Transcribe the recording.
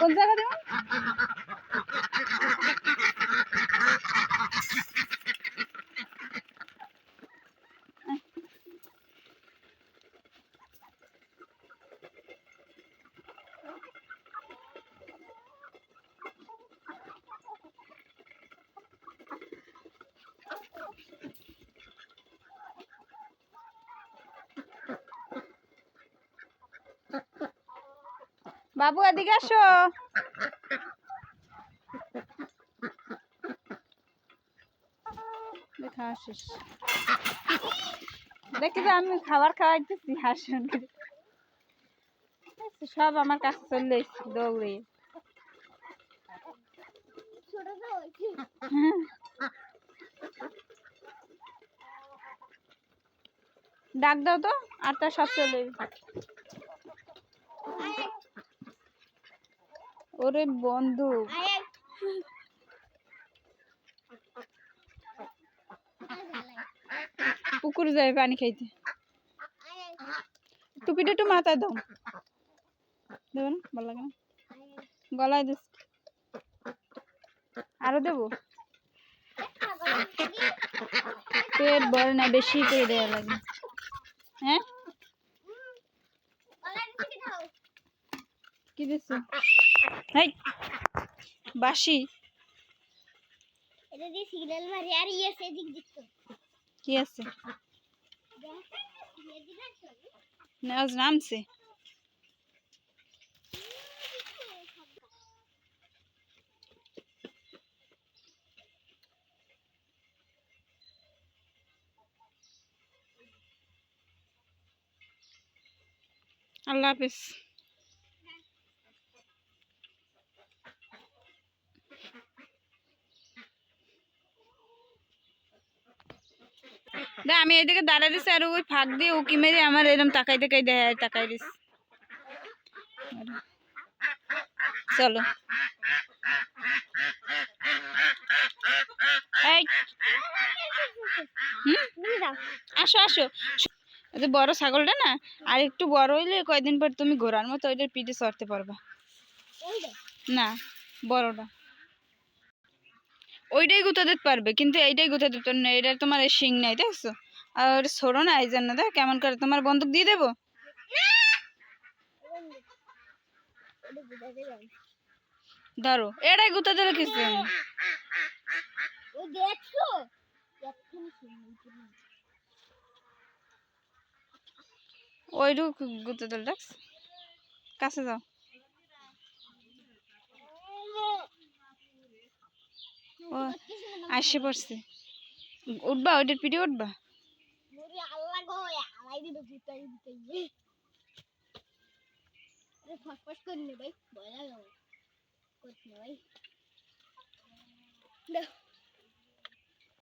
কোন জায়গা দেব বাবু, এদিকে আসো দেখা আসিস দেখি যে আমি খাবার খাওয়াইতেছি হাসন সব আমার কাছে চলে এসেছি দৌড়ে। ডাক দাও তো, আর তার সব চলে। ওরে বন্ধু। পুকুর যায় পানি খাইতে। টুপিটা একটু মাথায় দাও। দেবো না? ভালো লাগে না? গলায় দিস। আরও দেবো? পেট বড় না, বেশি করে দেওয়া লাগে। হ্যাঁ? কি দিস হাই বাসি। এটা দিয়ে সিগন্যাল মারি আর ইয়ে দিচ্ছ কি আছে? নাজ নামছে। আল্লাহ হাফিজ। দে আমি এইদিকে দাঁড়ায় দিছি আর ওই ফাঁক দিয়ে উকি মেরে আমার এরকম তাকাই তাকাই দেয় আর তাকাই দিস চলো। আসো আসো। যে বড় ছাগলটা না আর একটু বড় হইলে কয়দিন পর তুমি ঘোরার মতো ওইটার পিঠে চড়তে পারবা। না বড়টা। ওইটাই গুঁতো দিতে পারবে, কিন্তু এইটাই গুঁতো দিতে না এটা তোমার শিং নাই, দেখছ? আর ছোড়ো না, এই জন্য দেখ, কেমন করে তোমার বন্দুক দিয়ে দেবো? ধরো এটাই গুঁতো দিলে ওই ওইটুকু গুঁতো দিলে, দেখ। কাছে যাও। আসে পড়ছে। উঠবা ওইটার পিঠে উঠবা? ভাই ভাই।